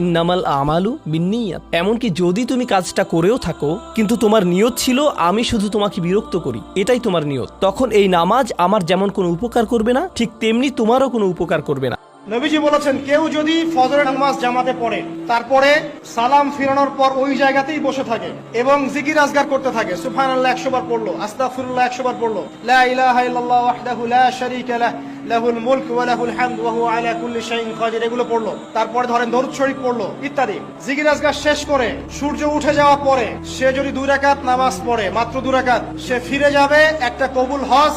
ইন্নামাল আমালু বিনিয়াত এমনকি যদি তুমি কাজটা করেও থাকো, কিন্তু তোমার নিয়ত ছিল, আমি শুধু তোমাকে বিরক্ত করি। এটাই তোমার নিয়ত। তখন এই নামাজ আমার যেমন কোনো উপকার করবে না, ঠিক তেমনি তোমারও কোনো উপকার করবে না। নবীজি বলেছেন, কেউ যদি ফজরের নামাজ জামাতে পড়ে, তারপরে সালাম ফিরানোর পর ওই জায়গাতেই বসে থাকে এবং জিকির আজগার করতে থাকে। সুবহানাল্লাহ 100 বার পড়ল আস্তাফুল্লাহ 100 বার পড়ল। লা ইলাহা ইল্লাল্লাহ ওয়াহদাহু লা আলা কুল্লি শাইইন কাদির, এগুলো পড়ল। তারপরে ধরেন দরুদ শরীফ পড়ল, ইত্যাদি। জিকির আজগার শেষ করে সূর্য উঠে যাওয়ার পরে সে যদি দুই রাকাত নামাজ পড়ে, মাত্র দুই রাকাত, সে ফিরে যাবে একটা কবুল হজ,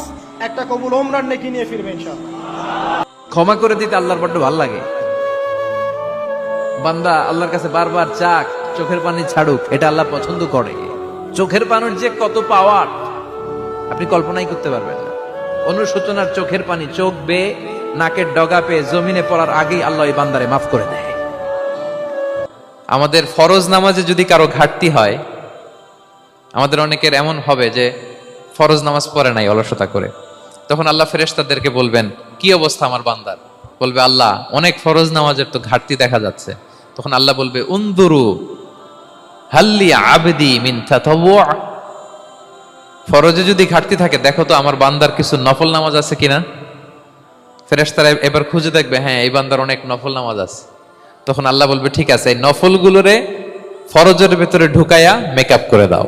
একটা কবুল ওমরান নেকি নিয়ে ফিরবে ইনশাআল্লাহ। ক্ষমা করে দিতে আল্লাহর বড্ড ভালো লাগে। বান্দা আল্লাহর কাছে বারবার চাক, চোখের পানি ছাড়ুক, এটা আল্লাহ পছন্দ করে। চোখের পানির যে কত পাওয়ার আপনি কল্পনাই করতে পারবেন না। অনুশোচনার চোখের পানি, চোখ বে নাকের ডগা পেয়ে, জমিনে পড়ার আগেই আল্লাহ এই বান্দারে মাফ করে দেয়। আমাদের ফরজ নামাজে যদি কারও ঘাটতি হয়, আমাদের অনেকের এমন হবে যে, ফরজ নামাজ পড়ে নাই অলসতা করে। তখন আল্লাহ ফেরেশতাদেরকে বলবেন কি অবস্থা আমার বান্দার? বলবে, আল্লাহ, অনেক ফরজ নামাজের তো ঘাটতি দেখা যাচ্ছে। তখন আল্লাহ বলবে উন্দুরু হাল্লি আবদি মিন ফরজে যদি ঘাটতি থাকে, দেখো তো আমার বান্দার কিছু নফল নামাজ আছে কিনা? ফেরেশতারা এবার খুঁজে দেখবে হ্যাঁ এই বান্দার অনেক নফল নামাজ আছে। তখন আল্লাহ বলবে, ঠিক আছে, এই নফলগুলোরে ফরজের ভেতরে ঢুকাইয়া মেকআপ করে দাও।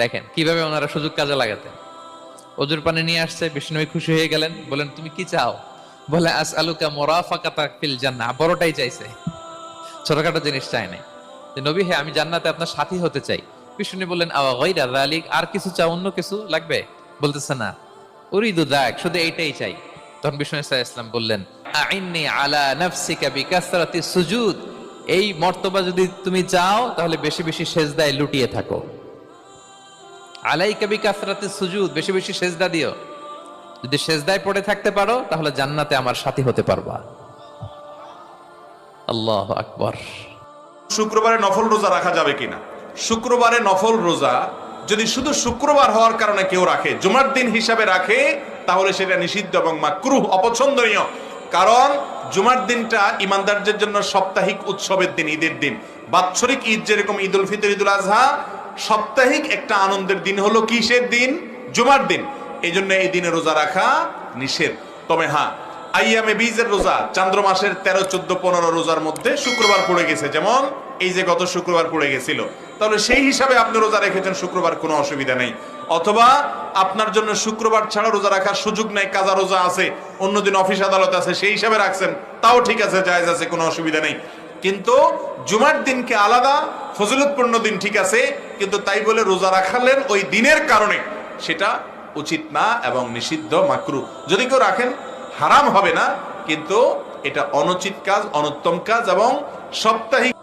দেখেন, কীভাবে ওনারা সুযোগ কাজে লাগাতে অজুর পানি নিয়ে আসছে বিষ্ণু খুশি হয়ে গেলেন, বলেন, তুমি কি চাও? বলে আস আলুকা মোরাফাকাতা ফিল জান্নাহ। বড়টাই চাইছে। ছোটখাটো জিনিস চাই নাই। যে, নবী হ্যাঁ আমি জান্নাতে আপনার সাথী হতে চাই। বিষ্ণু বললেন, আওয়া গায়রা যালিক, আর কিছু চাও, অন্য কিছু লাগবে? বলতেছে, না, উরিদু দাক শুধু এইটাই চাই। তখন বিষ্ণু ইসলাম বললেন, আইন্নি আলা নাফসিকা বিকাসরাতি সুজুদ। এই মর্তবা যদি তুমি চাও, তাহলে বেশি বেশি সেজদায় লুটিয়ে থাকো। আলাইকা বিকাসরাতি সুজুদ, বেশি বেশি সেজদা দিও। যদি সেজদায় পড়ে থাকতে পারো, তাহলে জান্নাতে আমার সাথী হতে পারবা। আল্লাহ আকবার। শুক্রবারে নফল রোজা রাখা যাবে কিনা? শুক্রবারে নফল রোজা যদি শুধু শুক্রবার হওয়ার কারণে কেউ রাখে, জুমার দিন হিসাবে রাখে, তাহলে সেটা নিষিদ্ধ এবং মাকরুহ, অপছন্দনীয়। কারণ জুমার দিনটা ইমানদারদের জন্য সাপ্তাহিক উৎসবের দিন, ঈদের দিন। বাৎসরিক ঈদ যেরকম ঈদ উল ফিতর, ঈদুল আজহা সাপ্তাহিক একটা আনন্দের দিন হলো কিসের দিন? জুমার দিন। এই জন্য এই দিনে রোজা রাখা নিষেধ। তবে হ্যাঁ আইয়ামে বীজের রোজা চান্দ্র মাসের তেরো, চোদ্দ, পনেরো রোজার মধ্যে শুক্রবার পড়ে গেছে। যেমন এই যে গত শুক্রবার পড়ে গেছিল। তাহলে সেই হিসাবে আপনি রোজা রেখেছেন, শুক্রবার কোনো অসুবিধা নেই। অথবা আপনার জন্য শুক্রবার ছাড়া রোজা রাখার সুযোগ নেই, কাজা রোজা আছে, অন্যদিন অফিস আদালত আছে, সেই হিসাবে রাখছেন, তাও ঠিক আছে, জায়েজ আছে, কোনো অসুবিধা নেই। কিন্তু জুমার দিনকে আলাদা, ফজিলতপূর্ণ দিন ঠিক আছে, কিন্তু তাই বলে রোজা রাখালেন ওই দিনের কারণে। সেটা উচিত না এবং নিষিদ্ধ, মাকরু। যদি কেউ রাখেন, হারাম হবে না, কিন্তু এটা অনুচিত কাজ, অনুত্তম কাজ এবং সাপ্তাহিক